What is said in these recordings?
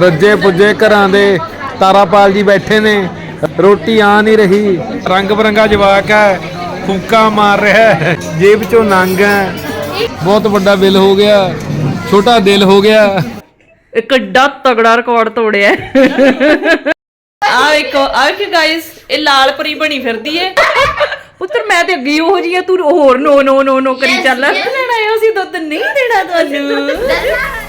ਰੱਜੇ ਪੁੱਜੇ ਘਰਾਂ ਦੇ ਤਾਰਾਪਾਲ ਜੀ ਬੈਠੇ ਨੇ। ਰੋਟੀ ਆ ਨਹੀਂ ਰਹੀ। ਰੰਗ ਬਰੰਗਾ ਜਵਾਕ ਹੈ। ਫੂਕਾ ਮਾਰ ਰਿਹਾ ਹੈ। ਜੇਬ ਚੋਂ ਨੰਗ ਹੈ। ਬਹੁਤ ਵੱਡਾ ਬਿੱਲ ਹੋ ਗਿਆ। ਛੋਟਾ ਦਿਲ ਹੋ ਗਿਆ। ਇਹ ਕਿੱਡਾ ਤਗੜਾ ਰਿਕਾਰਡ ਤੋੜਿਆ ਆ ਵੇਖੋ ਆ ਕਿ ਗਾਇਸ ਇਹ ਲਾਲ ਪਰੀ ਬਣੀ ਫਿਰਦੀ ਏ। ਪੁੱਤਰ ਮੈਂ ਤੇ ਅੱਗੇ ਉਹ ਜੀ ਆ ਤੂੰ ਹੋਰ ਨੋ ਨੋ ਨੋ ਨੋ ਕਰੀ ਚੱਲ ਲੈਣਾ ਆਇਆ ਸੀ ਦੁੱਧ ਨਹੀਂ ਦੇਣਾ ਤੁਹਾਨੂੰ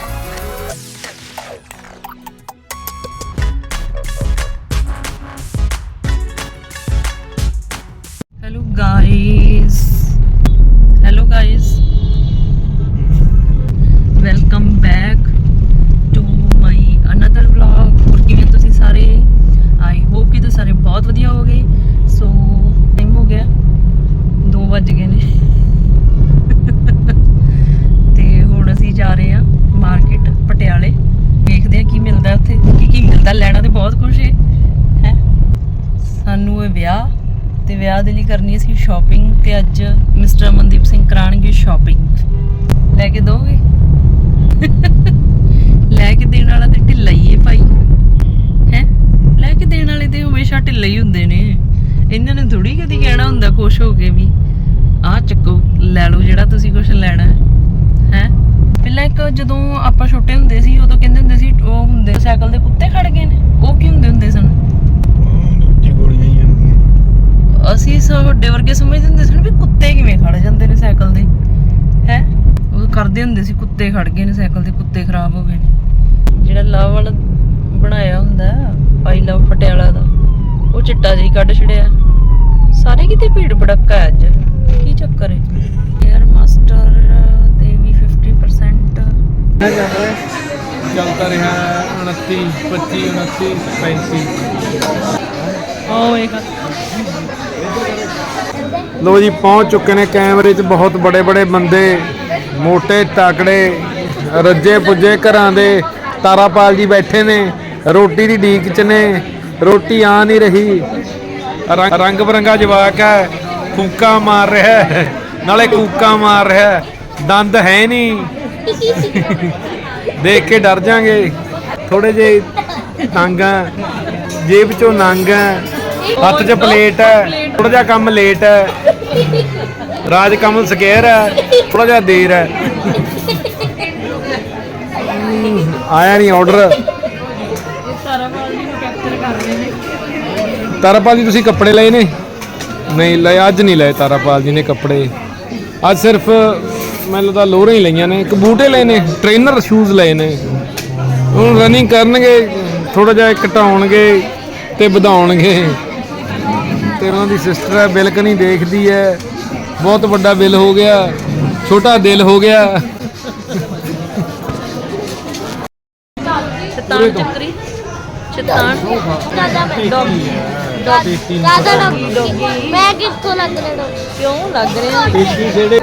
ਸ਼ਾਪਿੰਗ ਤੇ ਅੱਜ ਮਿਸਟਰ ਮਨਦੀਪ ਸਿੰਘ ਕਰਾਣਗੇ ਸ਼ਾਪਿੰਗ ਲੈ ਕੇ ਦੋਗੇ? ਲੈ ਕੇ ਦੇਣ ਵਾਲਾ ਤੇ ਢਿੱਲਾ ਹੀ ਹੈ ਭਾਈ। ਹੈ? ਲੈ ਕੇ ਦੇਣ ਵਾਲੇ ਤੇ ਹਮੇਸ਼ਾ ਢਿੱਲੇ ਹੀ ਹੁੰਦੇ ਨੇ। ਇਹਨਾਂ ਨੇ ਥੋੜੀ ਕਦੀ ਕਹਿਣਾ ਹੁੰਦਾ ਖੁਸ਼ ਹੋ ਕੇ ਵੀ, ਆਹ ਚੱਕੋ, ਲੈ ਲਓ ਜਿਹੜਾ ਤੁਸੀਂ ਕੁਝ ਲੈਣਾ ਹੈ। ਪਹਿਲਾਂ ਇੱਕ ਜਦੋਂ ਆਪਾਂ ਛੋਟੇ ਹੁੰਦੇ ਸੀ, ਉਦੋਂ ਕਹਿੰਦੇ ਹੁੰਦੇ ਸੀ, ਉਹ ਹੁੰਦੇ ਸਾਈਕਲ ਦੇ ਕੁੱਤੇ ਖੜ ਗਏ ਨੇ। ਉਹ ਕੀ ਹੁੰਦੇ ਹੁੰਦੇ ਸਨ? ਅਸੀਂ ਸਭ ਵੱਡੇ ਵਰਗੇ ਸਮਝਦੇ ਹੁੰਦੇ ਸਨ ਵੀ ਕੁੱਤੇ ਕਿਵੇਂ ਖੜ ਜਾਂਦੇ ਨੇ ਸਾਈਕਲ ਦੇ ਹੈ? ਉਹ ਕਰਦੇ ਹੁੰਦੇ ਸੀ ਕੁੱਤੇ ਖੜ ਗਏ ਨੇ ਸਾਈਕਲ ਦੇ ਕੁੱਤੇ ਖਰਾਬ ਹੋ ਗਏ ਨੇ। ਜਿਹੜਾ ਲਵ ਵਾਲਾ ਬਣਾਇਆ ਹੁੰਦਾ ਆਈ ਲਵ ਪਟਿਆਲਾ ਦਾ ਉਹ ਚਿੱਟਾ ਜਿਹੀ ਕੱਢ ਛੜਿਆ ਸਾਰੇ ਕਿਤੇ ਭੀੜ ਭੜੱਕਾ ਅੱਜ ਕੀ ਚੱਕਰ ਹੈ? 에ਅਰ ਮਾਸਟਰ ਦੇ ਵੀ 50% ਚੱਲਦਾ ਰਿਹਾ? 29 25 29 35 ਉਹ ਇੱਕ ਲੋ ਜੀ ਪਹੁੰਚ ਚੁੱਕੇ ਨੇ ਕੈਮਰੇ 'ਚ ਬਹੁਤ ਬੜੇ ਬੜੇ ਬੰਦੇ ਮੋٹے ਤਕੜੇ ਰੱਜੇ ਪੁੱਜੇ ਘਰਾਂ ਦੇ ਤਾਰਾਪਾਲ ਜੀ ਬੈਠੇ ਨੇ ਰੋਟੀ ਦੀ ਢੀਕ 'ਚ ਨੇ ਰੋਟੀ ਆ ਨਹੀਂ ਰਹੀ। ਰੰਗ ਰੰਗ ਬਰੰਗਾ ਜਵਾਕ ਹੈ ਫੂਕਾ ਮਾਰ ਰਿਹਾ ਹੈ ਨਾਲੇ ਕੂਕਾ ਮਾਰ ਰਿਹਾ ਹੈ ਦੰਦ ਹੈ ਨਹੀਂ। ਦੇਖ ਕੇ ਡਰ ਜਾਾਂਗੇ ਥੋੜੇ ਜੇ ਤੰਗ ਆ ਜੇਬ ਚੋਂ ਨੰਗ ਆ ਹੱਥ 'ਚ ਪਲੇਟ ਹੈ ਥੋੜਾ ਜਿਹਾ ਕੰਮ ਲੇਟ ਹੈ। ਰਾਜ ਕਮਲ ਸਕੇਅਰ ਹੈ ਥੋੜਾ ਜਿਹਾ ਦੇਰ ਹੈ। ਆਇਆ ਨਹੀਂ ਆਰਡਰ ਤਾਰਾਪਾਲ ਜੀ, ਤੁਸੀਂ ਕੱਪੜੇ ਲਏ ਨੇ? ਨਹੀਂ, ਲਏ, ਅੱਜ ਨਹੀਂ ਲਏ ਤਾਰਾਪਾਲ ਜੀ ਨੇ ਕੱਪੜੇ। ਅੱਜ ਸਿਰਫ, ਮੈਨੂੰ ਤਾਂ ਲੋਰਾਂ ਹੀ ਲਈਆਂ ਨੇ। ਇੱਕ ਬੂਟੇ ਲਏ ਨੇ ਟ੍ਰੇਨਰ ਸ਼ੂਜ਼ ਲਏ ਨੇ। ਹੁਣ ਰਨਿੰਗ ਕਰਨਗੇ ਥੋੜਾ ਜਿਹਾ ਘਟਾਉਣਗੇ ਤੇ ਵਧਾਉਣਗੇ। ਤੇ ਉਹਨਾਂ ਦੀ ਸਿਸਟਰ ਹੈ ਬਿਲਕ ਨਹੀਂ ਦੇਖਦੀ ਹੈ। ਬਹੁਤ ਵੱਡਾ ਬਿੱਲ ਹੋ ਗਿਆ ਛੋਟਾ ਦਿਲ ਹੋ ਗਿਆ। ਸ਼ੈਤਾਨ ਚੱਕਰੀ। ਡੌਗੀ। ਦਾਦਾ ਡੌਗੀ। ਮੈਂ ਕਿੱਥੋਂ ਲੱਗ ਰਿਹਾ ਕਿਉਂ ਲੱਗ ਰਹੇ? ਜਿਹੜੇ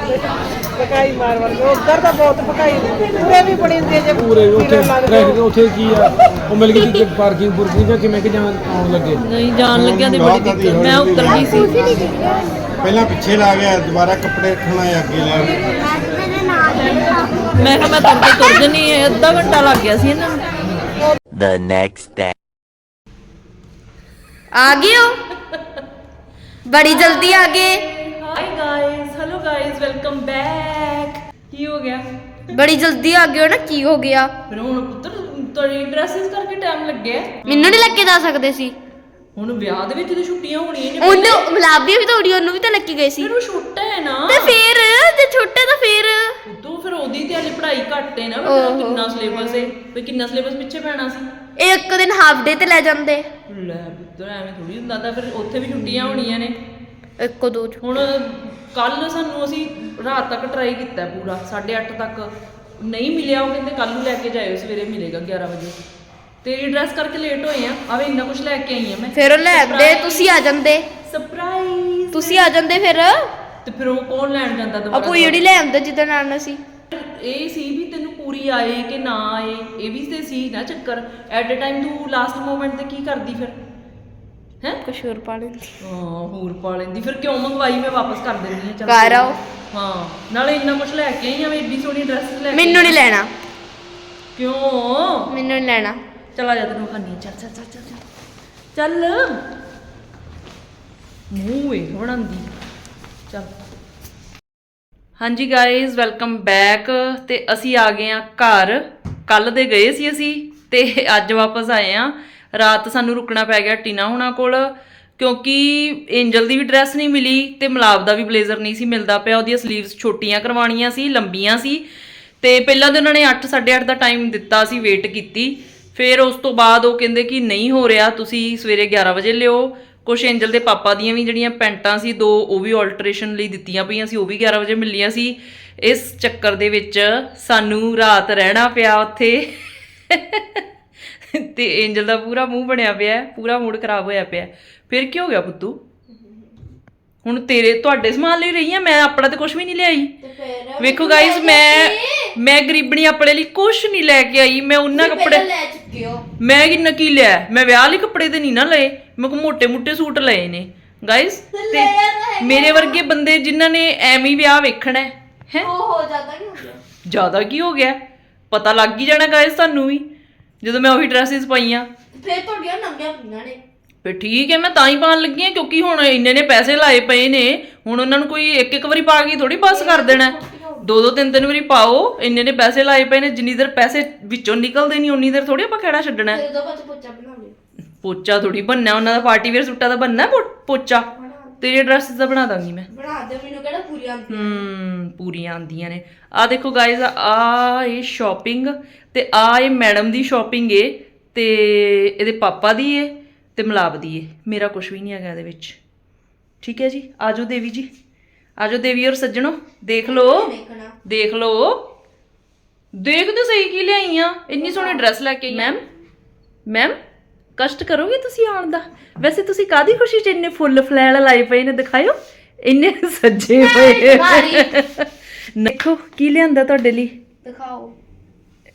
ਪਕਾਈ ਮਾਰ ਵਰਗੇ ਉਧਰ ਤਾਂ ਬਹੁਤ ਪਕਾਈ। ਪੂਰੇ ਵੀ ਬਣੀ ਹੁੰਦੀ ਹੈ ਜੇ ਪੂਰੇ ਉੱਥੇ ਟ੍ਰੈਫਿਕ ਉੱਥੇ ਕੀ ਆ? ਉਹ ਮਿਲ ਗਈ ਕਿ ਪਾਰਕਿੰਗ ਪੁਰਕਿੰਗ ਜਾਂ ਕਿਵੇਂ ਕਿ ਜਾਣ ਆਉਣ ਲੱਗੇ? ਨਹੀਂ ਜਾਣ ਲੱਗਿਆ ਤੇ ਬੜੀ ਦਿੱਕਤ। ਮੈਂ ਉੱਤਰ ਗਈ ਸੀ। ਪਹਿਲਾਂ ਪਿੱਛੇ ਲਾ ਗਿਆ ਦੁਬਾਰਾ ਕੱਪੜੇ ਰੱਖਣਾ ਹੈ ਅੱਗੇ ਲੈ ਆਉਣਾ। ਮੇਰੇ ਨਾਲ ਬੈਠਾ ਮੈਂ ਕਿਹਾ ਮੈਂ ਤੁਰ ਕੇ ਤੁਰ ਜਣੀ ਹੈ। ਅੱਧਾ ਘੰਟਾ ਲੱਗ ਗਿਆ ਸੀ ਇਹਨਾਂ ਨੂੰ। The next day. ਆ ਗਏ ਹੋ? ਬੜੀ ਜਲਦੀ ਆ ਗਏ। Hi guys hello guys welcome back ਕੀ ਹੋ ਗਿਆ? ਬੜੀ ਜਲਦੀ ਆ ਗਏ ਹੋ ਨਾ ਕੀ ਹੋ ਗਿਆ? ਫਿਰ ਹੁਣ ਪੁੱਤਰ ਤੁਹਾਡੀ ਡਰੈਸਸ ਕਰਕੇ ਟਾਈਮ ਲੱਗਿਆ। ਹੈ। ਮੈਨੂੰ ਨਹੀਂ ਲੱਗੇ ਦੱਸ ਸਕਦੇ ਸੀ। ਹੁਣ ਵਿਆਹ ਦੇ ਵਿੱਚ ਤੇ ਛੁੱਟੀਆਂ ਹੋਣੀਆਂ ਨੇ ਉਹਨੂੰ ਮਲਾਬੀ ਵੀ ਤੋੜੀ ਉਹਨੂੰ ਵੀ ਤਾਂ ਲੱਗੀ ਗਈ ਸੀ। ਫਿਰ ਉਹ ਛੋਟਾ ਹੈ ਨਾ। ਤੇ ਫੇਰ ਤੇ ਛੋਟੇ ਤਾਂ ਫੇਰ। ਤੂੰ ਫਿਰ ਉਹਦੀ ਤੇ ਹਾਲੇ ਪੜ੍ਹਾਈ ਘੱਟ ਹੈ ਨਾ ਵੀ ਤੇਰਾ ਕਿੰਨਾ ਸਿਲੇਬਸ ਹੈ ਵੀ ਕਿੰਨਾ ਸਿਲੇਬਸ ਪਿੱਛੇ ਪੈਣਾ ਸੀ। ਇੱਕ ਦਿਨ ਹਾਫ ਡੇ ਤੇ ਲੈ ਜਾਂਦੇ। ਲੈ ਪੁੱਤਰ ਐਵੇਂ ਥੋੜੀ ਹੁੰਦਾ ਤਾਂ ਫਿਰ ਉੱਥੇ ਵੀ ਛੁੱਟੀਆਂ ਹੋਣੀਆਂ ਨੇ। ਇੱਕੋ ਦੋ ਚ। ਹੁਣ ਕੱਲ ਸਾਨੂੰ ਅਸੀਂ ਰਾਤ ਤੱਕ ਟਰਾਈ ਕੀਤਾ ਪੂਰਾ 8:30 ਤੱਕ ਨਹੀਂ ਮਿਲਿਆ ਉਹ ਕਹਿੰਦੇ ਕੱਲ ਨੂੰ ਲੈ ਕੇ ਜਾਇਓ ਸਵੇਰੇ ਮਿਲੇਗਾ 11 ਵਜੇ। ਤੇਰੀ ਡਰੈਸ ਕਰਕੇ ਲੇਟ ਹੋਏ ਆ ਆਵੇ ਇੰਨਾ ਕੁਝ ਲੈ ਕੇ ਆਈ ਆ ਮੈਂ। ਫਿਰ ਉਹ ਲੈ ਆਉਂਦੇ ਤੁਸੀਂ ਆ ਜਾਂਦੇ। ਸਰਪ੍ਰਾਈਜ਼ ਤੁਸੀਂ ਆ ਜਾਂਦੇ ਫਿਰ? ਤੇ ਫਿਰ ਉਹ ਕੌਣ ਲੈਣ ਜਾਂਦਾ ਦੁਬਾਰਾ ਆਪੂ ਜਿਹੜੀ ਲੈ ਆਉਂਦੇ ਜਿੱਦਾਂ ਨਾਲ ਸੀ ਇਹ ਸੀ ਵੀ ਤੈਨੂੰ ਪੂਰੀ ਆਏ ਕਿ ਨਾ ਆਏ ਇਹ ਵੀ ਤੇ ਸੀ ਨਾ ਚੱਕਰ। ਐਟ ਅ ਟਾਈਮ ਤੂੰ ਲਾਸਟ ਮੂਮੈਂਟ ਤੇ ਕੀ ਕਰਦੀ ਫਿਰ? ਹੈ? ਕੁਛ ਹੋਰ ਪਾ ਲੈਂਦੀ। ਹਾਂ ਹੋਰ ਪਾ ਲੈਂਦੀ। ਫਿਰ ਕਿਉਂ ਮੰਗਵਾਈ ਮੈਂ ਵਾਪਸ ਕਰ ਦਿੰਦੀ ਆ ਚੱਲ ਘਰ ਆਓ। ਹਾਂ ਨਾਲੇ ਇੰਨਾ ਕੁਝ ਲੈ ਕੇ ਆਈ ਆ ਮੈਂ ਏਡੀ ਸੋਹਣੀ ਡਰੈਸ ਲੈ ਕੇ ਮੈਨੂੰ ਨਹੀਂ ਲੈਣਾ। ਕਿਉਂ? ਮੈਨੂੰ ਨਹੀਂ ਲੈਣਾ। ਚੱਲ ਆ ਜਾ ਤੈਨੂੰ ਖਾਨੀ ਚੱਲ ਚੱਲ ਚੱਲ ਚੱਲ ਚੱਲ। ਚੱਲ। ਮੂੰਹ ਬਣਾਉਂਦੀ ਚੱਲ। ਹਾਂਜੀ ਗਾਇਜ਼ ਵੈਲਕਮ ਬੈਕ ਤੇ ਅਸੀਂ ਆ ਗਏ ਆ ਘਰ। ਕੱਲ ਦੇ ਗਏ ਸੀ ਅਸੀਂ ਤੇ ਅੱਜ ਵਾਪਸ ਆਏ ਆ ਰਾਤ ਸਾਨੂੰ ਰੁਕਣਾ ਪੈ ਗਿਆ ਟੀਨਾ ਹੁਣਾਂ ਕੋਲ, ਕਿਉਂਕਿ ਐਂਜਲ ਦੀ ਵੀ ਡਰੈਸ ਨਹੀਂ ਮਿਲੀ ਤੇ ਮਲਾਬ ਦਾ ਵੀ ਬਲੇਜ਼ਰ ਨਹੀਂ ਸੀ ਮਿਲਦਾ ਪਿਆ, ਉਹਦੀਆਂ ਸਲੀਵਸ ਛੋਟੀਆਂ ਕਰਵਾਉਣੀਆਂ ਸੀ, ਲੰਬੀਆਂ ਸੀ ਤੇ ਪਹਿਲਾਂ ਤਾਂ ਉਹਨਾਂ ਨੇ 8 8:30 ਦਾ ਟਾਈਮ ਦਿੱਤਾ ਸੀ ਵੇਟ ਕੀਤੀ। ਫਿਰ ਉਸ ਤੋਂ ਬਾਅਦ ਉਹ ਕਹਿੰਦੇ ਕਿ ਨਹੀਂ ਹੋ ਰਿਹਾ, ਤੁਸੀਂ ਸਵੇਰੇ 11 ਵਜੇ ਲਿਓ। ਕੁਛ ਐਂਜਲ ਦੇ ਪਾਪਾ ਦੀਆਂ ਵੀ ਜਿਹੜੀਆਂ ਪੈਂਟਾਂ ਸੀ, ਦੋ ਉਹ ਵੀ ਆਲਟਰੇਸ਼ਨ ਲਈ ਦਿੱਤੀਆਂ ਪਈਆਂ ਸੀ, ਉਹ ਵੀ 11 ਵਜੇ ਮਿਲੀਆਂ ਸੀ। ਇਸ ਚੱਕਰ ਦੇ ਵਿੱਚ ਸਾਨੂੰ ਰਾਤ ਰਹਿਣਾ ਪਿਆ ਉੱਥੇ। ਤੇ ਐਂਜਲ ਦਾ ਪੂਰਾ ਮੂੰਹ ਬਣਿਆ ਪਿਆ ਪੂਰਾ ਮੂਡ ਖਰਾਬ ਹੋਇਆ ਪਿਆ ਫਿਰ ਕੀ ਹੋ ਗਿਆ ਪੁੱਤੂ? ਹੁਣ ਤੇਰੇ ਤੁਹਾਡੇ ਸਮਾਨ ਲਈ ਰਹੀ ਆ ਮੈਂ ਆਪਣਾ ਤੇ ਕੁਝ ਵੀ ਨਹੀਂ ਲਿਆਈ। ਵੇਖੋ ਗਾਇਸ ਮੈਂ ਮੈਂ ਗਰੀਬਣੀ ਆਪਣੇ ਲਈ ਕੁਝ ਨਹੀਂ ਲੈ ਕੇ ਆਈ ਮੈਂ ਉਹਨਾਂ ਕੱਪੜੇ ਮੈਂ ਕਿੰਨਾ ਕੀ ਲਿਆ? ਮੈਂ ਵਿਆਹ ਲਈ ਕੱਪੜੇ ਤੇ ਨਹੀਂ ਨਾ ਲਏ ਮੈਂ ਕੋ ਮੋٹے ਮੋٹے ਸੂਟ ਲਏ ਨੇ। ਗਾਇਸ ਤੇ ਮੇਰੇ ਵਰਗੇ ਬੰਦੇ ਜਿਨ੍ਹਾਂ ਨੇ ਐਵੇਂ ਵਿਆਹ ਵੇਖਣਾ ਹੈ ਹੈਂ? ਉਹ ਹੋ ਜਾਂਦਾ ਨਹੀਂ ਹੋ ਗਿਆ? ਜ਼ਿਆਦਾ ਕੀ ਹੋ ਗਿਆ? ਪਤਾ ਲੱਗ ਹੀ ਜਾਣਾ ਗਾਇਸ ਤੁਹਾਨੂੰ ਵੀ। ਜਦੋਂ ਮੈਂ ਉਹੀ ਡਰੈਸਸ ਪਾਈਆਂ। ਫੇਰ ਤੁਹਾਡੀਆਂ ਨੰਗੀਆਂ ਪਈਆਂ ਨੇ। ਫੇ ਠੀਕ ਹੈ ਮੈਂ ਤਾਂ ਹੀ ਪਾਣ ਲੱਗੀ ਹਾਂ ਕਿਉਂਕਿ ਹੁਣ ਇੰਨੇ ਨੇ ਪੈਸੇ ਲਾਏ ਪਏ ਨੇ। ਹੁਣ ਉਹਨਾਂ ਨੂੰ ਕੋਈ ਇੱਕ ਇੱਕ ਵਾਰੀ ਪਾ ਕੇ ਥੋੜੀ ਬਸ ਕਰ ਦੇਣਾ। ਹੈ। ਦੋ ਦੋ ਤਿੰਨ ਤਿੰਨ ਵਾਰੀ ਪਾਓ ਇੰਨੇ ਨੇ ਪੈਸੇ ਲਾਏ ਪਏ ਨੇ ਜਿੰਨੀ ਦੇਰ ਪੈਸੇ ਵਿੱਚੋਂ ਨਿਕਲਦੇ ਨਹੀਂ ਉਨੀ ਦੇਰ ਥੋੜੀ ਆਪਾਂ ਖੇੜਾ ਛੱਡਣਾ। ਹੈ। ਬੱਚੇ ਪੋਚਾ ਥੋੜੀ ਬੰਨਣਾ ਉਹਨਾਂ ਦਾ ਪਾਰਟੀ ਵੇਅਰ ਸੂਟਾਂ ਦਾ ਬੰਨਣਾ ਪੋਚਾ। ਤੇਰੇ ਡਰੈਸਸ ਦਾ ਬਣਾ ਦਾਂਗੀ ਮੈਂ। ਬਣਾ ਦੇ ਮੈਨੂੰ ਕਿਹੜਾ ਪੂਰੀ ਆਂਦੀ ਹੂੰ ਪੂਰੀਆਂ ਆਂਦੀਆਂ ਨੇ। ਆ ਦੇਖੋ ਗਾਇਜ਼ ਆ ਇਹ ਸ਼ਾਪਿੰਗ ਤੇ ਆ ਇਹ ਮੈਡਮ ਦੀ ਸ਼ਾਪਿੰਗ ਏ ਤੇ ਇਹਦੇ ਪਾਪਾ ਦੀ ਏ ਤੇ ਮਲਾਬ ਦੀ ਏ। ਮੇਰਾ ਕੁਝ ਵੀ ਨਹੀਂ ਹੈਗਾ ਇਹਦੇ ਵਿੱਚ। ਠੀਕ ਹੈ ਜੀ? ਆਜੋ ਦੇਵੀ ਜੀ। ਆਜੋ ਦੇਵੀ ਔਰ ਸੱਜਣੋ ਦੇਖ ਲਓ। ਦੇਖਣਾ? ਦੇਖ ਲਓ। ਦੇਖ ਤੇ ਸਹੀ ਕੀ ਲਿਆਈ ਆ। ਇੰਨੀ ਸੋਹਣੀ ਡਰੈਸ ਲੈ ਕੇ ਆਈ ਮੈਮ ਮੈਮ ਕਸ਼ਟ ਕਰੋਗੇ ਤੁਸੀਂ ਆਉਣ ਦਾ? ਵੈਸੇ ਤੁਸੀਂ ਕਾਦੀ ਖੁਸ਼ੀ ਚ ਇੰਨੇ ਫੁੱਲ ਫਲੈਲ ਲਾਏ ਪਏ ਨੇ ਦਿਖਾਇਓ? ਇੰਨੇ ਸੱਜੇ ਪਏ ਦੇਖੋ ਕੀ ਲਿਆਂਦਾ ਤੁਹਾਡੇ ਲਈ? ਦਿਖਾਓ।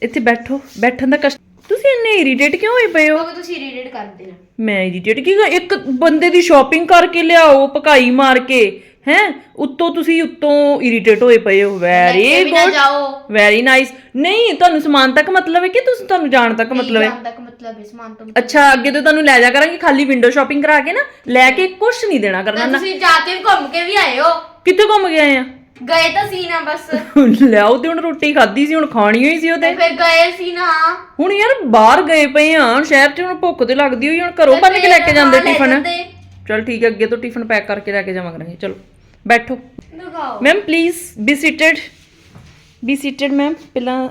ਇੱਥੇ ਬੈਠੋ ਬੈਠਣ ਦਾ ਕਸ਼ਟ ਤੁਸੀਂ ਇੰਨੇ ਇਰੀਟੇਟ ਕਿਉਂ ਹੋਏ ਪਏ ਹੋ? ਕਿਉਂਕਿ ਤੁਸੀਂ ਰੀਡਡ ਕਰਦੇ ਹੋ। ਮੈਂ ਇਰੀਟੇਟ ਕੀ ਇੱਕ ਬੰਦੇ ਦੀ ਸ਼ਾਪਿੰਗ ਕਰਕੇ ਲਿਆਓ ਭਕਾਈ ਮਾਰ ਕੇ। ਹੈ? ਉੱਤੋਂ ਤੁਸੀਂ ਉੱਤੋਂ ਇਰੀਟੇਟ ਹੋਏ ਪਏ ਹੋ। ਵੈਰੀ ਵੀ ਨਾ ਗੁੱਡ ਜਾਓ। ਵੈਰੀ ਨਾਈਸ ਨਹੀਂ ਤੁਹਾਨੂੰ ਸਮਾਨ ਤੱਕ ਮਤਲਬ ਹੈ ਕਿ ਤੁਸੀਂ ਤੁਹਾਨੂੰ ਜਾਣ ਤੱਕ ਮਤਲਬ ਹੈ? ਜਾਣ ਤੱਕ ਮਤਲਬ ਇਸ ਮਾਨ ਤੋਂ ਅੱਛਾ ਅੱਗੇ ਤੋਂ ਤੁਹਾਨੂੰ ਲੈ ਜਾ ਕਰਾਂਗੇ ਖਾਲੀ ਵਿੰਡੋ ਸ਼ਾਪਿੰਗ ਕਰਾ ਕੇ ਨਾ ਲੈ ਕੇ ਕੁਝ ਨਹੀਂ ਦੇਣਾ ਕਰਨਾ ਨਾ। ਤੁਸੀਂ ਜਾ ਕੇ ਵੀ ਘੁੰਮ ਕੇ ਵੀ ਆਏ ਹੋ। ਕਿੱਥੇ ਘੁੰਮ ਆਏ ਆ? ਗਏ ਤਾਂ ਸੀ ਨਾ ਬਸ। ਲਿਆਓ ਤੇ ਹੁਣ ਰੋਟੀ ਖਾਧੀ ਸੀ ਹੁਣ ਖਾਣੀ ਹੋਈ ਸੀ ਉਹ ਤੇ ਤੇ। ਫਿਰ ਗਏ ਸੀ ਨਾ। ਹੁਣ ਯਾਰ ਬਾਹਰ ਗਏ ਪਏ ਆ ਸ਼ਹਿਰ 'ਚ ਹੁਣ ਭੁੱਖ ਤੇ ਲੱਗਦੀ ਹੋਈ ਹੁਣ ਘਰੋਂ ਬੰਨ ਕੇ ਲੈ ਕੇ ਜਾਂਦੇ ਟਿਫਨ ਜਾਂਦੇ। ਚਲ ਠੀਕ ਹੈ ਅੱਗੇ ਤੋਂ ਟਿਫਨ ਪੈਕ ਕਰਕੇ ਲੈ ਕੇ ਜਾਵਾਂ ਕਰਾਂਗੇ ਚਲੋ ਬੈਠੋ। ਦਿਖਾਓ ma'am please be seated be seated ma'am ਪਹਿਲਾਂ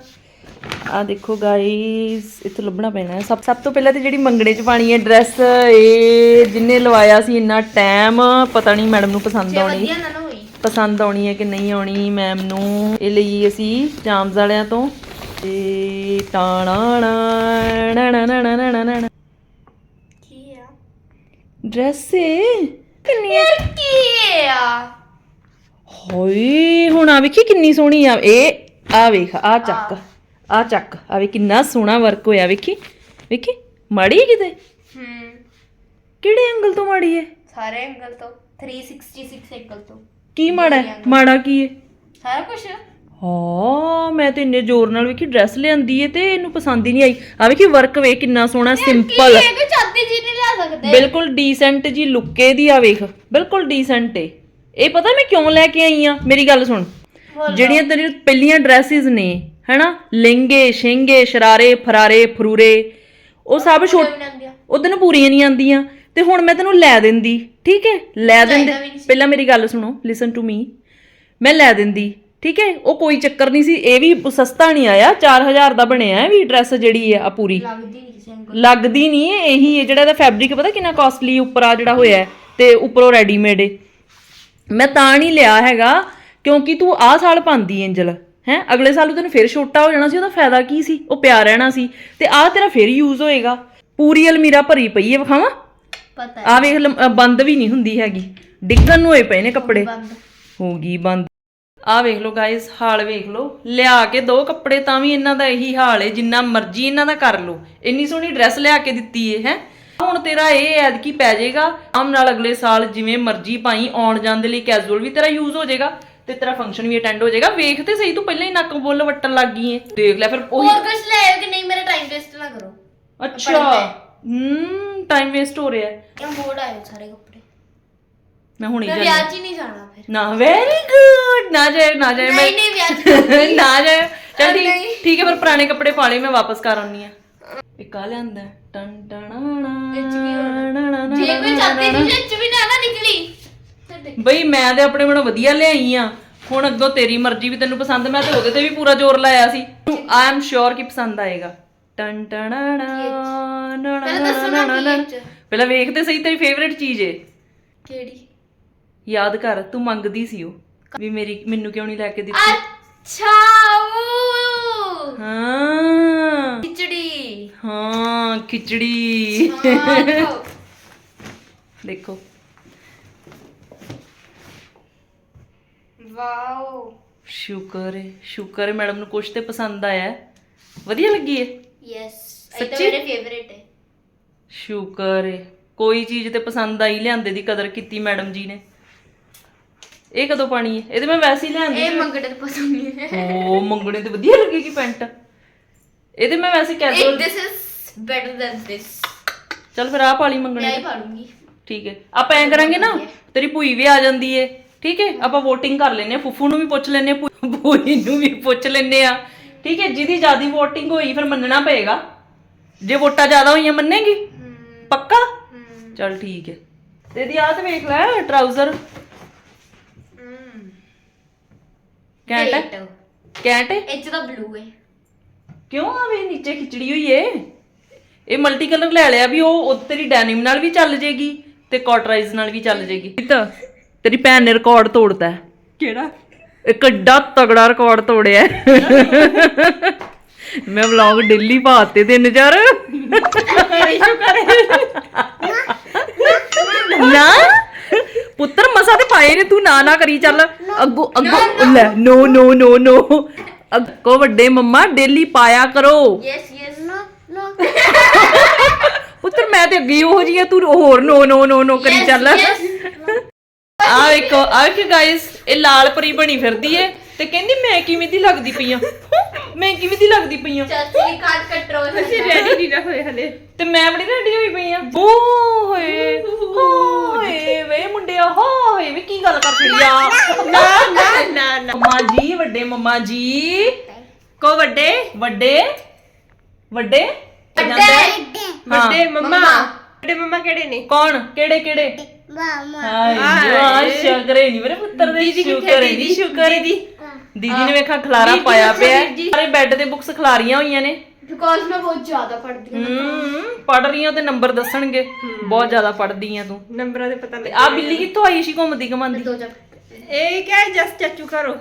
ਆ ਦੇਖੋ ਗਾਇਸ ਇੱਥੋਂ ਲੱਭਣਾ ਪੈਣਾ ਸਭ ਸਭ ਤੋਂ ਪਹਿਲਾਂ ਤੇ ਜਿਹੜੀ ਮੰਗਣੇ ਚ ਪਾਣੀ ਹੈ ਡਰੈਸ ਇਹ ਜਿੰਨੇ ਲਵਾਇਆ ਸੀ ਇੰਨਾ ਟਾਈਮ ਪਤਾ ਨਹੀਂ ਮੈਡਮ ਨੂੰ ਪਸੰਦ ਆਉਣੀ। ਪਸੰਦ ਆਉਣੀ ਹੈ ਕਿ ਨਹੀਂ ਆਉਣੀ ਮੈਮ ਨੂੰ। ਇਹ ਲਈ ਅਸੀਂ ਜਾਮਸ ਵਾਲਿਆਂ ਤੋਂ। ਤੇ ਟਾਣਾ ਨਾ ਨਾ ਨਾ ਨਾ ਨਾ ਨਾ ਡਰੈਸ ਕਿੰਨੀ ਕੀ ਆ? ਹੋਏ ਹੁਣ ਆ ਵੇਖੀ ਕਿੰਨੀ ਸੋਹਣੀ ਆ। ਇਹ ਆ ਵੇਖ ਆ ਚੱਕ ਆ ਚੱਕ। ਆ ਵੇ ਕਿੰਨਾ ਸੋਹਣਾ ਵਰਕ ਹੋਇਆ ਵੇਖੀ। ਵੇਖੀ ਮਾੜੀ ਹੈ ਕਿਤੇ? ਹੂੰ। ਕਿਹੜੇ ਐਂਗਲ ਤੋਂ ਮਾੜੀ ਹੈ ਸਾਰੇ ਐਂਗਲ ਤੋਂ 366 ਐਂਗਲ ਤੋਂ। ਕੀ ਮਾੜਾ ਹੈ ਮਾੜਾ ਕੀ ਹੈ ਸਾਰਾ ਕੁਝ ਹਾਂ ਮੈਂ ਤੇ ਇੰਨੇ ਜ਼ੋਰ ਨਾਲ ਵੇਖੀ ਡਰੈਸ ਲਿਆਂਦੀ ਏ ਤੇ ਇਹਨੂੰ ਪਸੰਦ ਹੀ ਨਹੀਂ ਆਈ। ਆ ਵੇਖੀ ਵਰਕ ਵੇ ਕਿੰਨਾ ਸੋਹਣਾ ਸਿੰਪਲ ਇਹ ਕੋਈ ਚਾਦੀ ਜੀ ਨਹੀਂ ਲਿਆ ਸਕਦੇ। ਬਿਲਕੁਲ ਡੀਸੈਂਟ ਜੀ ਲੁੱਕੇ ਦੀ ਆ ਵੇਖ ਬਿਲਕੁਲ ਡੀਸੈਂਟ ਏ। ਇਹ ਪਤਾ ਮੈਂ ਕਿਉਂ ਲੈ ਕੇ ਆਈ ਆ? ਮੇਰੀ ਗੱਲ ਸੁਣ। ਜਿਹੜੀਆਂ ਤੇਰੀਆਂ ਪਹਿਲੀਆਂ ਡਰੈਸਿਸ ਨੇ ਹਨਾ? ਲਹਿੰਗੇ ਸ਼ਿੰਗੇ ਸ਼ਰਾਰੇ ਫਰਾਰੇ ਫਰੂਰੇ ਉਹ ਸਭ ਛੋਟ ਬਣਾਉਂਦੀਆਂ ਉਹਦੇ ਨੂੰ ਪੂਰੀਆਂ ਨਹੀਂ ਆਂਦੀਆਂ ਤੇ ਹੁਣ ਮੈਂ ਤੈਨੂੰ ਲੈ ਦਿੰਦੀ ਠੀਕ ਹੈ ਲੈ ਦਿੰਦੇ। ਪਹਿਲਾਂ ਮੇਰੀ ਗੱਲ ਸੁਣੋ ਲਿਸਨ ਟੂ ਮੀ ਮੈਂ ਲੈ ਦਿੰਦੀ। ਠੀਕ ਹੈ? ਉਹ ਕੋਈ ਚੱਕਰ ਨਹੀਂ ਸੀ। ਇਹ ਵੀ ਸਸਤਾ ਨਹੀਂ ਆਇਆ। 4000 ਦਾ ਬਣਿਆ ਹੈ ਵੀ ਡਰੈਸ ਜਿਹੜੀ ਹੈ ਆ ਪੂਰੀ। ਲੱਗਦੀ ਨਹੀਂ ਕਿਸੇ ਲੱਗਦੀ ਨਹੀਂ ਹੈ। ਇਹੀ ਹੈ। ਜਿਹੜਾ ਇਹਦਾ ਫੈਬਰਿਕ ਪਤਾ ਕਿੰਨਾ ਕਾਸਟਲੀ ਉੱਪਰ ਆ ਜਿਹੜਾ ਹੋਇਆ ਤੇ ਉੱਪਰੋਂ ਰੈਡੀਮੇਡ ਹੈ। ਮੈਂ ਤਾਂ ਨਹੀਂ ਲਿਆ ਹੈਗਾ ਕਿਉਂਕਿ ਤੂੰ ਆਹ ਸਾਲ ਪਾਉਂਦੀ ਐਂਜਲ ਹੈ? ਅਗਲੇ ਸਾਲ ਨੂੰ ਤੈਨੂੰ ਫਿਰ ਛੋਟਾ ਹੋ ਜਾਣਾ ਸੀ। ਉਹਦਾ ਫਾਇਦਾ ਕੀ ਸੀ? ਉਹ ਪਿਆ ਰਹਿਣਾ ਸੀ। ਤੇ ਆਹ ਤੇਰਾ ਫਿਰ ਯੂਜ਼ ਹੋਏਗਾ। ਪੂਰੀ ਅਲਮੀਰਾ ਭਰੀ ਪਈ ਹੈ ਵਿਖਾਵਾਂ? ਪਤਾ ਆ ਵੇਖ ਬੰਦ ਵੀ ਨਹੀਂ ਹੁੰਦੀ ਹੈਗੀ। ਡਿੱਗਣ ਨੂੰ ਹੋਏ ਪਏ ਨੇ ਕੱਪੜੇ। ਬੰਦ। ਹੋ ਗਈ ਬੰਦ। ਆ ਵੇਖ ਲਓ ਗਾਇਸ ਹਾਲ ਵੇਖ ਲਓ। ਲਿਆ ਕੇ ਦੋ ਕੱਪੜੇ ਤਾਂ ਵੀ ਇਹਨਾਂ ਦਾ ਇਹੀ ਹਾਲ ਹੈ ਜਿੰਨਾ ਮਰਜ਼ੀ ਇਹਨਾਂ ਦਾ ਕਰ ਲਓ। ਇੰਨੀ ਸੋਹਣੀ ਡਰੈਸ ਲਿਆ ਕੇ ਦਿੱਤੀ ਏ ਹੈ। ਹੁਣ ਤੇਰਾ ਇਹ ਐਤਕੀ ਪੈ ਜਾਏਗਾ ਆਮ ਨਾਲ ਅਗਲੇ ਸਾਲ ਜਿਵੇਂ ਮਰਜ਼ੀ ਪਾਈ ਆਉਣ ਜਾਣ ਦੇ ਲਈ ਕੈਜੂਅਲ ਵੀ ਤੇਰਾ ਯੂਜ਼ ਹੋ ਜਾਏਗਾ ਤੇ ਤੇਰਾ ਫੰਕਸ਼ਨ ਵੀ ਅਟੈਂਡ ਹੋ ਜਾਏਗਾ। ਵੇਖ ਤੇ ਸਹੀ ਤੂੰ ਪਹਿਲਾਂ ਹੀ ਨੱਕ ਬੁੱਲ ਵੱਟਣ ਲੱਗ ਗਈ ਏ। ਦੇਖ ਲੈ ਫਿਰ ਉਹੀ ਹੋਰ ਕੁਝ ਲੈ ਆਇਓ ਕਿ ਨਹੀਂ ਮੇਰਾ ਟਾਈਮ ਵੇਸਟ ਨਾ ਕਰੋ। ਅੱਛਾ। ਹੂੰ ਟਾਈਮ ਵੇਸਟ ਹੋ ਰਿਹਾ। ਹੈ ਇਹ ਮੋੜ ਆਏ ਸਾਰੇ ਕੱਪੜੇ। ਮੈਂ ਹੁਣੀ ਮੈਂ ਜਾਣਾ ਵਿਆਹ 'ਚ ਹੀ ਨਹੀਂ ਜਾਣਾ ਫਿਰ। ਨਾ ਵੈਰੀ ਗੁੱਡ ਨਾ ਜਾਏ ਨਾ ਜਾਏ ਮੈਂ ਨਹੀਂ ਵਿਆਹ 'ਚ ਨਾ ਜਾਏ ਚਲ ਠੀਕ ਨਹੀਂ। ਠੀਕ ਹੈ ਪਰ ਪੁਰਾਣੇ ਕੱਪੜੇ ਪਾ ਲਏ ਮੈਂ ਵਾਪਸ ਕਰ ਆਉਣੀ ਆ ਇਹ ਕਾ ਲਿਆਂਦਾ। ਹੈ? ਟਨ ਇਹ 'ਚ ਕੀ ਹੋਣਾ? ਜੇ ਕੋਈ ਚਾਹਤੀ ਸੀ ਜੇ 'ਚ ਵੀ ਨਾ ਨਾ ਨਿਕਲੀ। ਫਿਰ ਦੇਖ। ਬਈ ਮੈਂ ਤੇ ਆਪਣੇ ਮਨੋਂ ਵਧੀਆ ਲਿਆਈ ਆ ਹੁਣ ਅੱਗੋਂ ਤੇਰੀ ਮਰਜ਼ੀ ਵੀ ਤੈਨੂੰ ਪਸੰਦ ਮੈਂ ਤੇ ਉਹਦੇ ਤੇ ਵੀ ਪੂਰਾ ਜ਼ੋਰ ਲਾਇਆ ਸੀ। ਆਈ ਐਮ ਸ਼ੋਰ ਕਿ ਪਸੰਦ ਆਏਗਾ। ਟਨ ਟਣਾ ਨਾ ਨਾ ਪਹਿਲਾਂ ਦੱਸੋ ਨਾ ਕੀ ਇਹ 'ਚ? ਪਹਿਲਾਂ ਵੇਖ ਤੇ ਸਹੀ ਤੇਰੀ ਫੇਵਰੇਟ ਚੀਜ਼ ਏ। ਕਿਹੜੀ? ਯਾਦ ਕਰ ਤੂੰ ਮੰਗਦੀ ਸੀ ਉਹ। ਵੀ ਮੇਰੀ ਮੈਨੂੰ ਕਿਉਂ ਨਹੀਂ ਲੈ ਕੇ ਦਿੱਤੀ? ਅੱਛਾ ਉਹ ਹਾਂ। ਖਿਚੜੀ। ਹਾਂ ਖਿਚੜੀ। ਹਾਂ। ਦੇਖੋ। ਵਾਓ। ਸ਼ੁਕਰ ਹੈ ਸ਼ੁਕਰ ਹੈ ਮੈਡਮ ਨੂੰ ਕੁਛ ਤੇ ਪਸੰਦ ਆਇਆ ਹੈ। ਵਧੀਆ ਲੱਗੀ ਹੈ ਯੈਸ ਇਹ ਤਾਂ ਸੱਚੀ? ਮੇਰੇ ਫੇਵਰੇਟ ਹੈ ਸ਼ੁਕਰ ਹੈ ਕੋਈ ਚੀਜ਼ ਤੇ ਪਸੰਦ ਆਈ ਲਿਆਂਦੇ ਦੀ ਕਦਰ ਕੀਤੀ ਮੈਡਮ ਜੀ ਨੇ। ਇਹ ਕਦੋਂ ਪਾਣੀ ਹੈ? ਇਹ ਤੇ ਮੈਂ ਵੈਸੇ ਹੀ ਲਿਆਂਦੀ ਇਹ ਮੰਗੜੇ ਤੋਂ ਪਸੰਦ ਨਹੀਂ ਹੈ। ਓ ਮੰਗਣੇ ਤੇ ਵਧੀਆ ਲੱਗੇਗੀ ਪੈਂਟ। ਇਹ ਤੇ ਮੈਂ ਵੈਸੇ casual this is better than this ਚੱਲ ਫਿਰ ਆਹ ਪਾਲੀ ਮੈਂ ਮੰਗਣੇ ਹੀ ਤੇ। ਪਾੜੂੰਗੀ ਠੀਕ ਹੈ। ਆਪਾਂ ਐਂ ਕਰਾਂਗੇ ਨਾ ਤੇਰੀ ਭੂਈ ਵੀ ਆ ਜਾਂਦੀ ਏ। ਠੀਕ ਹੈ? ਆਪਾਂ VOTING ਕਰ ਲੈਨੇ ਆ ਫੁੱਫੂ ਨੂੰ ਵੀ ਪੁੱਛ ਲੈਨੇ ਆ ਭੂਈ ਨੂੰ ਵੀ ਪੁੱਛ ਲੈਨੇ ਆ ਠੀਕ ਹੈ? ਜਿਹਦੀ ਜਿਆਦੀ VOTING ਹੋਈ ਫਿਰ ਮੰਨਣਾ ਪਏਗਾ। ਜੇ ਵੋਟਾਂ ਜ਼ਿਆਦਾ ਹੋਈਆਂ ਮੰਨੇਗੀ? ਪੱਕਾ? ਚਲ ਠੀਕ ਹੈ। ਤੇ ਆਹ ਤੇ ਵੇਖ ਲੈ ਟਰਾਊਜ਼ਰ ਕੈਂਟ? ਹੈ ਕੈਂਟ? ਹੈ ਇਹ ਚ ਤਾਂ ਬਲੂ ਹੈ ਕਿਉਂ ਆਵੇ ਨੀਚੇ ਖਿਚੜੀ ਹੋਈ ਏ। ਇਹ ਮਲਟੀ ਕਲਰ ਲੈ ਲਿਆ ਵੀ ਉਹ ਉਹ ਤੇਰੀ ਡੈਨਿਮ ਨਾਲ ਵੀ ਚੱਲ ਜੇਗੀ ਤੇ ਕਾਟਰਾਈਜ਼ ਨਾਲ ਵੀ ਚੱਲ ਜੇਗੀ। ਤਾਂ ਤੇਰੀ ਭੈਣ ਨੇ ਰਿਕਾਰਡ ਤੋੜਤਾ। ਕਿਹੜਾ? ਇਹ ਕਿੱਡਾ ਤਗੜਾ ਰਿਕਾਰਡ ਤੋੜਿਆ। ਹੈ। ਮੈਂ ਵਲੌਗ ਡੇਲੀ ਪਾਤੇ ਤਿੰਨ ਚਾਰ। ਨਾ? ਪੁੱਤਰ ਮਸਾ ਤੇ ਪਾਏ ਨੇ ਤੂੰ ਨਾ ਨਾ ਕਰੀ ਚੱਲ। ਅੱਗੋ ਅੱਗੋ ਲੈ ਨੋ ਨੋ ਨੋ ਨੋ। ਅੱਗੋ ਵੱਡੇ ਮੰਮਾ ਡੇਲੀ ਪਾਇਆ ਕਰੋ। ਯੈਸ ਯੈਸ ਨੋ ਨੋ ਪੁੱਤਰ ਮੈਂ ਤੇ ਅੱਗੇ ਉਹ ਜੀ ਆ ਤੂੰ ਹੋਰ ਨੋ ਨੋ ਨੋ ਨੋ ਕਰੀ ਚੱਲ। ਆ ਵੇਖੋ ਆ ਵੇਖੋ ਗਾਇਸ ਇਹ ਲਾਲ ਪਰੀ ਬਣੀ ਫਿਰਦੀ ਏ ਤੇ ਕਹਿੰਦੀ ਮੈਂ ਕਿਵੇਂ ਦੀ ਲੱਗਦੀ ਪਈ ਆ? ਮੈਂ ਕਿਵੇਂ ਦੀ ਲੱਗਦੀ ਪਈ ਆ? ਚਾਚੀ ਕਾਟ ਕੰਟਰੋਲ ਅਸੀਂ ਰੈਡੀ ਨਹੀਂ ਨਾ ਹੋਏ ਹਲੇ। ਤੇ ਮੈਂ ਬੜੀ ਰੈਡੀ ਹੋਈ ਪਈ ਆ। ਓ ਹੋਏ ਹੋਏ ਵੇ ਮੁੰਡਿਆ ਹੋਏ ਵੇ ਕੀ ਗੱਲ ਕਰ ਛੜੀ ਆ? ਨਾ ਨਾ ਨਾ ਨਾ। ਮੰਮਾ ਜੀ ਵੱਡੇ ਮੰਮਾ ਜੀ। ਕੋ ਵੱਡੇ? ਵੱਡੇ? ਵੱਡੇ? ਵੱਡੇ। ਮੰਮਾ। ਵੱਡੇ ਮੰਮਾ ਕਿਹੜੇ ਨੇ? ਕੌਣ? ਕਿਹੜੇ ਕਿਹੜੇ? ਮਾਮਾ। ਹਾਏ ਵਾਹ ਸ਼ੁਕਰੇ ਨਹੀਂ ਮੇਰੇ ਪੁੱਤਰ ਦੇ ਸ਼ੁਕਰ ਹੈ? ਦੀ ਸ਼ੁਕਰ ਹੈ ਦੀ ਦੀਦੀ ਨੇ ਵੇਖਾ ਖਲਾਰਾ ਪਾਇਆ ਪਿਆ। ਸਾਰੇ ਬੈੱਡ ਤੇ ਬੁੱਕਸ ਖਲਾਰੀਆਂ ਹੋਈਆਂ ਨੇ। ਬਿਕੋਜ਼ ਮੈਂ ਬਹੁਤ ਜ਼ਿਆਦਾ ਪੜ੍ਹਦੀ ਹਾਂ ਹੂੰ ਪੜ ਰਹੀਆਂ ਤੇ ਨੰਬਰ ਦੱਸਣਗੇ। ਬਹੁਤ ਜ਼ਿਆਦਾ ਪੜਦੀ ਆ ਤੂੰ। ਨੰਬਰਾਂ ਦੇ ਪਤਾ ਤੇ ਆ ਬਿੱਲੀ ਕਿੱਥੋਂ ਆਈ ਸੀ ਘੁੰਮਦੀ ਘਮੰਦੀ? ਦੋ ਨਹੀਂ ਇਹ ਕਿਆ ਜਸ ਚਾਚੂ ਕਰੋ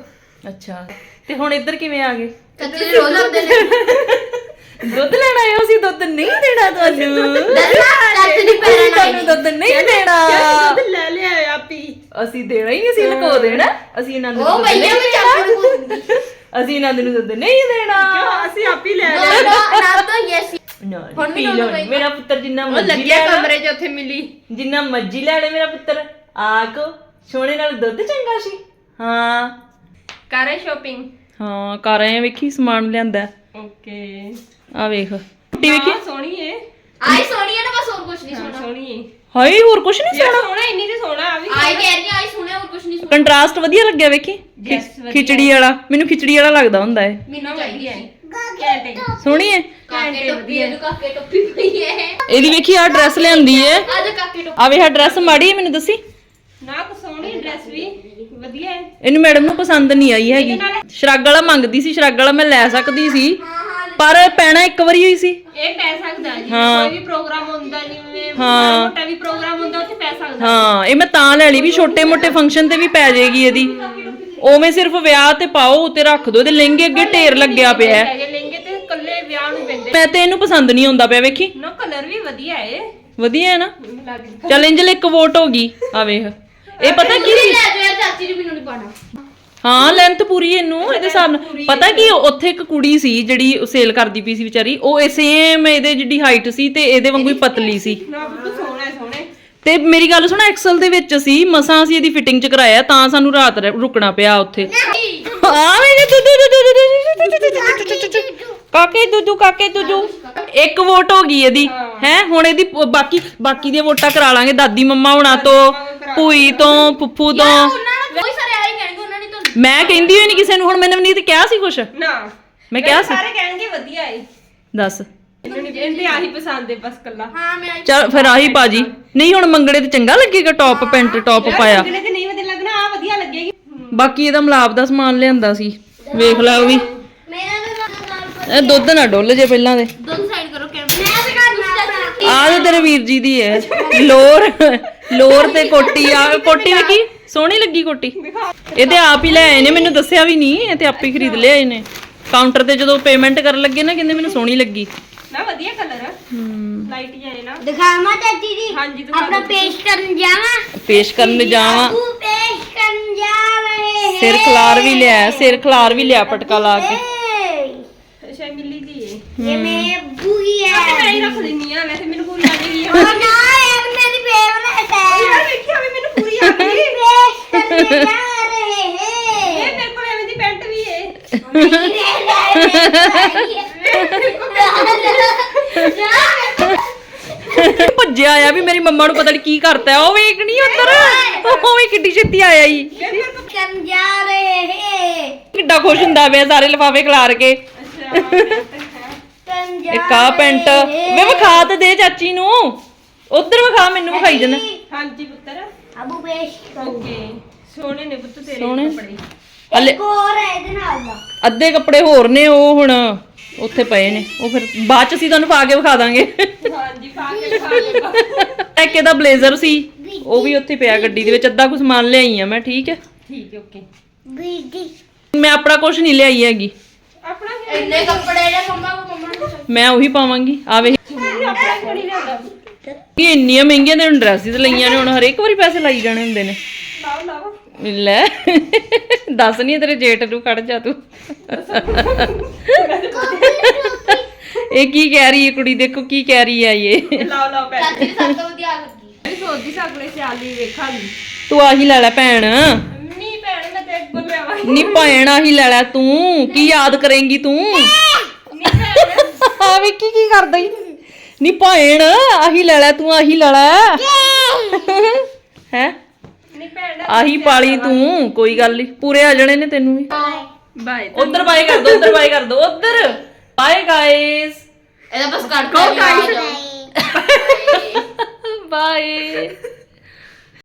ਅੱਛਾ। ਤੇ ਹੁਣ ਇੱਧਰ ਕਿਵੇਂ ਆ ਗਏ? ਦੇ ਰੋਜ਼ ਆਉਂਦੇ ਨੇ। ਦੁੱਧ ਲੈਣ ਆਏ ਹੋ ਅਸੀਂ ਦੁੱਧ ਨਹੀਂ ਦੇਣਾ ਤੁਹਾਨੂੰ। ਅਸੀਂ ਤੁਹਾਨੂੰ ਦੁੱਧ ਨਹੀਂ ਦੇਣਾ। ਦੁੱਧ ਲੈ ਲਿਆ ਆਪੀ। ਅਸੀਂ ਦੇਣਾ ਹੀ ਨਹੀਂ ਅਸੀਂ ਲੁਕੋ ਦੇਣਾ। ਅਸੀਂ ਇਹਨਾਂ ਨੂੰ ਉਹ ਦੁੱਧ ਭਈਆ ਨਹੀਂ ਮੈਂ ਨੂੰ ਅਸੀਂ ਇਹਨਾਂ ਨੂੰ ਦੁੱਧ ਨਹੀਂ ਦੇਣਾ। ਅਸੀਂ ਆਪੀ ਲੈ ਨੋ ਲਿਆ ਨੋ ਨਾ ਤਾਂ ਯੈਸ ਨਾ ਹੁਣ ਪੀ ਵੀ ਲਓ ਨੀ। ਮੇਰਾ ਪੁੱਤਰ ਜਿੰਨਾ ਉਹ ਮਰਜ਼ੀ ਲੱਗਿਆ ਲੈ ਲਾ, ਕਮਰੇ 'ਚ ਉੱਥੇ ਮਿਲੀ। ਜਿੰਨਾ ਮਰਜ਼ੀ ਲੈ ਲੈ ਮੇਰਾ ਪੁੱਤਰ। ਆਕੋ ਸੋਹਣੇ ਨਾਲ ਦੁੱਧ ਚੰਗਾ ਸੀ। ਹਾਂ। ਕਰੇ ਸ਼ਾਪਿੰਗ ਹਾਂ ਕਰ ਆਏ ਆ, ਵੇਖੀ ਸਮਾਨ ਲਿਆਂਦਾ। ਓਕੇ ਆ ਵੇਖ। ਕੁੱਟੀ ਵੇਖੀ? ਸੋਹਣੀ ਏ। ਆਈ ਸੋਹਣੀ ਹੈ ਨਾ ਬਸ ਹੋਰ ਕੁਝ ਨਹੀਂ ਸੋਹਣਾ। ਸੋਹਣੀ ਏ। ਹਾਏ ਹੋਰ ਕੁਛ ਨਹੀਂ ਯਾਰ ਸੋਹਣਾ? ਸੋਹਣਾ ਇੰਨੀ ਤੇ ਸੋਹਣਾ ਆ ਵੀ ਆਈ ਕਹਿ ਰਹੀ ਆਈ ਸੋਹਣਾ ਹੋਰ ਕੁਝ ਨਹੀਂ ਸੋਹਣਾ। ਕੰਟਰਾਸਟ ਵਧੀਆ ਲੱਗਿਆ ਵੇਖੀ? Yes, ਵਧੀਆ। ਖਿਚੜੀ ਵਾਲਾ। ਮੈਨੂੰ ਖਿਚੜੀ ਵਾਲਾ ਲੱਗਦਾ ਹੁੰਦਾ ਏ। ਮੈਨੂੰ ਚਾਹੀਦੀ ਹੈ ਘੈਂਟੇ। ਸੋਹਣੀ ਏ? ਕਾਕੇ ਟੋਪੀ ਇਹਨੂੰ ਕਾਕੇ ਟੋਪੀ ਪਈ ਹੈ ਇਹਦੀ ਵੇਖੀ ਆ ਡਰੈਸ ਲਿਆਂਦੀ ਏ। ਅੱਜ ਕਾਕੇ ਟੋਪੀ। ਆ ਵੇਖ ਡਰੈਸ ਮਾੜੀ ਏ ਮੈਨੂੰ ਦੱਸੀ। ਨਾ ਕੋ ਸੋਹਣੀ ਡਰੈਸ ਵੀ। ਵਧੀਆ ਹੈ ਇਹਨੂੰ ਮੈਡਮ ਨੂੰ ਪਸੰਦ ਨਹੀਂ ਆਈ ਹੈਗੀ। ਸ਼ਰਗ ਵਾਲਾ ਮੰਗਦੀ ਸੀ ਸ਼ਰਗ ਵਾਲਾ ਮੈਂ ਲੈ ਸਕਦੀ ਸੀ। ਪਰ ਪੈਣਾ ਇੱਕ ਵਾਰੀ ਹੋਈ ਸੀ। ਇਹ ਪੈ ਸਕਦਾ ਜੀ ਹਾਂ। ਕੋਈ ਵੀ ਪ੍ਰੋਗਰਾਮ ਹੁੰਦਾ ਜਿਵੇਂ ਹਾਂ। ਮੋਟਾ ਵੀ ਪ੍ਰੋਗਰਾਮ ਹੁੰਦਾ ਉੱਥੇ ਪੈ ਸਕਦਾ। ਹਾਂ ਇਹ ਮੈਂ ਤਾਂ ਲੈ ਲਈ ਵੀ ਛੋਟੇ ਮੋਟੇ ਫੰਕਸ਼ਨ ਤੇ ਵੀ ਪੈ ਜਾਏਗੀ ਇਹਦੀ। ਉਵੇਂ ਸਿਰਫ ਵਿਆਹ ਤੇ ਪਾਓ ਉੱਤੇ ਰੱਖ ਦੋ ਇਹਦੇ ਲਹਿੰਗੇ ਅੱਗੇ ਢੇਰ ਲੱਗਿਆ ਪਿਆ। ਹੈ। ਹੈਗੇ ਲਹਿੰਗੇ ਤੇ ਕੱਲੇ ਵਿਆਹ ਨੂੰ ਪੈਂਦੇ। ਮੈਂ ਤੇ ਇਹਨੂੰ ਪਸੰਦ ਨਹੀਂ ਆਉਂਦਾ ਪਿਆ ਵੇਖੀ। ਨਾ ਕਲਰ ਵੀ ਵਧੀਆ ਏ ਵਧੀਆ ਹੈ ਨਾ? ਲੱਗ ਚੱਲ ਇੰਜਲ ਇੱਕ ਵੋਟ ਹੋ ਗਈ। ਆ ਵੇਖ। ਇਹ ਪਤਾ ਕੀ ਲੈ ਜਾਓ ਯਾਰ ਚਾਚੀ ਨੂੰ ਮੈਨੂੰ ਨਹੀਂ ਪਾਣਾ ਹਾਂ ਲੈਂਥ ਪੂਰੀ ਇਹਨੂੰ ਇਹਦੇ ਹਿਸਾਬ ਨਾਲ ਪਤਾ ਕੀ ਉੱਥੇ ਇੱਕ ਕੁੜੀ ਸੀ ਜਿਹੜੀ ਸੇਲ ਕਰਦੀ ਪਈ ਸੀ ਵਿਚਾਰੀ ਉਹ ਸੇਮ ਇਹਦੇ ਜਿੱਡੀ ਹਾਈਟ ਸੀ ਤੇ ਇਹਦੇ ਵਾਂਗੂ ਹੀ ਪਤਲੀ ਸੀ ਨਾ ਬਿਲਕੁਲ ਸੋਹਣਾ ਹੈ ਸੋਹਣੇ ਤੇ ਮੇਰੀ ਗੱਲ ਸੁਣਾ ਐਕਸਲ ਦੇ ਵਿੱਚ ਸੀ ਮਸਾਂ ਅਸੀਂ ਇਹਦੀ ਫਿਟਿੰਗ ਚ ਕਰਾਇਆ ਤਾਂ ਸਾਨੂੰ ਰਾਤ ਰੁਕਣਾ ਪਿਆ ਉੱਥੇ ਆ ਵੇ ਕਾਕੇ ਦੂਜੂ ਕਾਕੇ ਦੂਜੂ ਇੱਕ ਵੋਟ ਹੋ ਗਈ ਇਹਦੀ ਹੈ ਹੁਣ ਇਹਦੀ ਪ- ਬਾਕੀ ਬਾਕੀ ਦੀਆਂ ਵੋਟਾਂ ਕਰਾ ਲਾਂਗੇ ਦਾਦੀ ਮੰਮਾ ਹੁਣਾ ਤੋਂ ਭੂਈ ਤੋਂ ਫੁੱਫੂ ਤੋਂ ਉਹਨਾਂ ਨੂੰ ਕੋਈ ਸਾਰੇ ਆਈ ਕਹਿਣਗੇ ਉਹਨਾਂ ਨੇ ਤੁਹਾਨੂੰ ਮੈਂ ਕਹਿੰਦੀ ਹੋਈ ਨਹੀਂ ਕਿਸੇ ਨੂੰ ਹੁਣ ਮੈਨੂੰ ਨਵਨੀਤ ਕਿਹਾ ਸੀ ਕੁਛ? ਨਾ। ਮੈਂ ਕਿਹਾ ਸੀ। ਸਾਰੇ ਕਹਿਣਗੇ ਵਧੀਆ ਏ। ਦੱਸ। ਇਹਨੂੰ ਨਹੀਂ ਇਹਦੇ ਆਹੀ ਪਸੰਦ ਏ ਬਸ ਕੱਲਾ ਹਾਂ ਮੈਂ ਆਈ ਚਲ ਫਿਰ ਆਹੀ ਬਾਜੀ ਨਹੀਂ ਹੁਣ ਮੰਗੜੇ ਤੇ ਚੰਗਾ ਲੱਗੇਗਾ ਟੌਪ ਪੈਂਟ ਟੌਪ ਪਾਇਆ। ਅਗਲੇ ਤੇ ਨਹੀਂ ਵਧੀਆ ਲੱਗਣਾ ਆ ਵਧੀਆ ਲੱਗੇਗੀ। ਬਾਕੀ ਇਹਦਾ ਮਲਾਪ ਦਾ ਸਮਾਨ ਲਿਆਂਦਾ ਸੀ। ਵੇਖ ਲੈ ਉਹ ਵੀ। ਮੇਰਾ ਨਾਲ ਇਹ ਦੁੱਧ ਨਾ ਡੁੱਲ ਜੇ ਪਹਿਲਾਂ ਦੇ। ਦੁੱਧ ਸਾਈਡ ਕਰੋ ਕੈਮਰਾ ਮੈਂ ਵੀ ਕਰਨਾ ਆਹ ਤੇ ਤੇਰੇ ਵੀਰ ਜੀ ਦੀ ਹੈ ਲੋਰ ਲੋਰ ਤੇ ਕੋਟੀ ਆ। ਕੋਟੀ ਵੀ ਕੀ? ਸੋਹਣੀ ਲੱਗੀ ਕੋਟੀ। ਇਹ ਤੇ ਆਪ ਹੀ ਲੈ ਆਏ ਨੇ ਮੈਨੂੰ ਦੱਸਿਆ ਵੀ ਨਹੀਂ ਇਹ ਤੇ ਆਪ ਹੀ ਖਰੀਦ ਲਿਆਏ ਨੇ। ਕਾਊਂਟਰ ਤੇ ਜਦੋਂ ਪੇਮੈਂਟ ਕਰਨ ਲੱਗੇ ਨਾ ਕਹਿੰਦੇ ਮੈਨੂੰ ਸੋਹਣੀ ਲੱਗੀ। ਨਾ ਵਧੀਆ ਕਲਰ ਲਾਈਟ ਜਾਏ ਨਾ। ਦਿਖਾਵਾਂ ਚਾਚੀ ਜੀ? ਹਾਂਜੀ ਦਿਖਾ ਆਪਣਾ ਪੇਸ਼ ਕਰਨ ਜਾਵਾਂ? ਪੇਸ਼ ਕਰਨ ਜਾਵਾਂ। ਤੂੰ ਪੇਸ਼ ਕਰਨ ਜਾ ਰਹੇ ਹੈ ਸਿਰ ਖਲਾਰ ਵੀ ਲਿਆ ਸਿਰ ਖਲਾਰ ਵੀ ਲਿਆ ਪਟਕਾ ਲਾ ਕੇ। ਅੱਛਾ ਮਿਲੀ ਦੀ ਏ। ਇਹ ਮੇਰੇ ਬੂਗੀ ਹੈ। ਮੈਂ ਹੀ ਰੱਖ ਲੈਣੀ ਆ ਵੈਸੇ ਮੈਨੂੰ ਪੂਰੀ ਆ। ਗਈ ਉਹ ਨਾ। ਵੇਖਿਆ ਵੀ ਮੈਨੂੰ ਪੂਰੀ ਆ ਗਈ। ਪੇਸ਼ ਕਰਨ ਜਾ ਰਹੇ। ਇਹ ਹੈ ਮੇਰੇ ਕੋਲ ਐਵੇਂ ਦੀ ਪੈਂਟ ਵੀ ਏ। ਭੱਜਿਆ ਆ ਵੀ ਮੇਰੀ ਮੰਮਾ ਨੂੰ ਪਤਾ ਨਹੀਂ ਕੀ ਕਰਤਾ ਹੈ। ਉਹ ਵੇਖ ਨਹੀਂ ਉੱਧਰ। ਉਹ ਵੀ ਕਿੱਡੀ ਛੇਤੀ ਆਇਆ ਈ। ਕਰਨ ਜਾ ਰਹੇ। ਹੈ ਕਿੱਡਾ ਖੁਸ਼ ਹੁੰਦਾ ਪਿਆ ਸਾਰੇ ਲਿਫਾਫੇ ਖਿਲਾਰ ਕੇ। ਇੱਕ ਆ ਪੈਂਟ। ਵੇ ਵਿਖਾ ਤੇ ਦੇ ਚਾਚੀ ਨੂੰ। ਉਧਰ ਵਿਖਾ ਮੈਨੂੰ ਵਿਖਾਈ ਜਾਂਦਾ ਹਾਂਜੀ ਪੁੱਤਰ। ਅਬੂ ਪੇਸ਼ ਓਕੇ ਸੋਹਣੇ ਨੇ ਪੁੱਤ ਤੇਰੇ ਸੋਹਣੇ। ਕੱਪੜੇ। ਹਲੇ ਇੱਕ ਹੋਰ ਹੈ ਇਹਦੇ ਨਾਲ ਦਾ। ਅੱਧੇ ਕੱਪੜੇ ਹੋਰ ਨੇ ਉਹ ਹੁਣ ਉੱਥੇ ਪਏ ਨੇ। ਉਹ ਫਿਰ ਬਾਅਦ ਚ ਅਸੀਂ ਤੁਹਾਨੂੰ ਪਾ ਕੇ ਵਿਖਾ ਦਾਂਗੇ। ਹਾਂਜੀ ਪਾ ਕੇ ਖਾ ਲੂਗਾ ਇੱਕ ਇਹਦਾ ਬਲੇਜ਼ਰ ਸੀ। ਉਹ ਵੀ ਉੱਥੇ ਪਿਆ ਗੱਡੀ ਦੇ ਵਿੱਚ। ਅੱਧਾ ਕੁ ਸਮਾਨ ਲਿਆਈ ਆ ਮੈਂ ਠੀਕ ਹੈ? ਠੀਕ ਹੈ ਓਕੇ। ਬੀਜੀ। ਮੈਂ ਆਪਣਾ ਕੁਝ ਨਹੀਂ ਲਿਆਈ ਹੈਗੀ। ਆਪਣਾ ਇੰਨੇ ਕੱਪੜੇ ਨੇ ਮੰਮਾ ਕੋ ਮੰਮਾ ਨੂੰ ਮੈਂ ਉਹੀ ਪਾਵਾਂਗੀ। ਆ ਵੇਖ। ਆਪਣਾ ਥੋੜੀ ਲਿਆਦਾ ਇਹ ਇੰਨੀਆਂ ਮਹਿੰਗੀਆਂ ਨੇ ਹੁਣ ਡਰੈਸਿਸ ਲਈਆਂ ਨੇ ਹੁਣ ਹਰੇਕ ਵਾਰੀ ਪੈਸੇ ਲਾਈ ਜਾਣੇ ਹੁੰਦੇ ਨੇ। ਲਾਓ ਲਾਓ ਲੈ ਦੱਸ ਨਹੀਂ ਤੇਰੇ ਜੇਠ ਨੂੰ ਕੱਢ ਜਾ ਤੂੰ। ਇਹ ਕੀ ਕਹਿ ਰਹੀ ਹੈ ਕੁੜੀ ਦੇਖੋ ਕੀ ਕਹਿ ਰਹੀ ਹੈ ਇਹ। ਲਾਓ ਲਾਓ ਪੈਸੇ। ਚਾਚੀ ਸਭ ਤੋਂ ਵਧੀਆ ਲੱਗੀ। ਮੈਂ ਸੋਚਦੀ ਸੀ ਅਗਲੇ ਵੇਖਾਂਗੀ ਤੂੰ ਆਹੀ ਲੈ ਲੈ ਭੈਣ। ਨਹੀਂ ਭੈਣ ਮੈਂ ਤੇ ਅੱਗੋਂ ਲਿਆਵਾਂਗੀ ਨੀ ਭੈਣ ਆਹੀ ਲੈ ਲੈ ਤੂੰ। ਕੀ ਯਾਦ ਕਰੇਂਗੀ ਤੂੰ? ਨਹੀਂ ਭੈਣ। ਆ ਵੀ ਕੀ ਕੀ ਕਰਦਾ ਈ। ਨੀ ਭੈਣ ਆਹੀ ਲੈ ਲੈ ਤੂੰ ਆਹੀ ਲੈ ਲੈ। ਹੈ? ਨਹੀਂ ਭੈਣ ਆਹੀ ਪਾਲੀ ਤੂੰ ਕੋਈ ਗੱਲ ਨਹੀਂ ਪੂਰੇ ਆ ਜਾਣੇ ਨੇ ਤੈਨੂੰ ਵੀ। ਬਾਏ ਉਧਰ ਬਾਏ ਕਰ ਦੋ ਉਧਰ ਬਾਏ ਕਰ ਦੋ ਉਧਰ। ਬਾਏ ਗਾਇਸ ਇਹਦਾ ਬਸ ਕੱਟ ਕੋ ਬਾਏ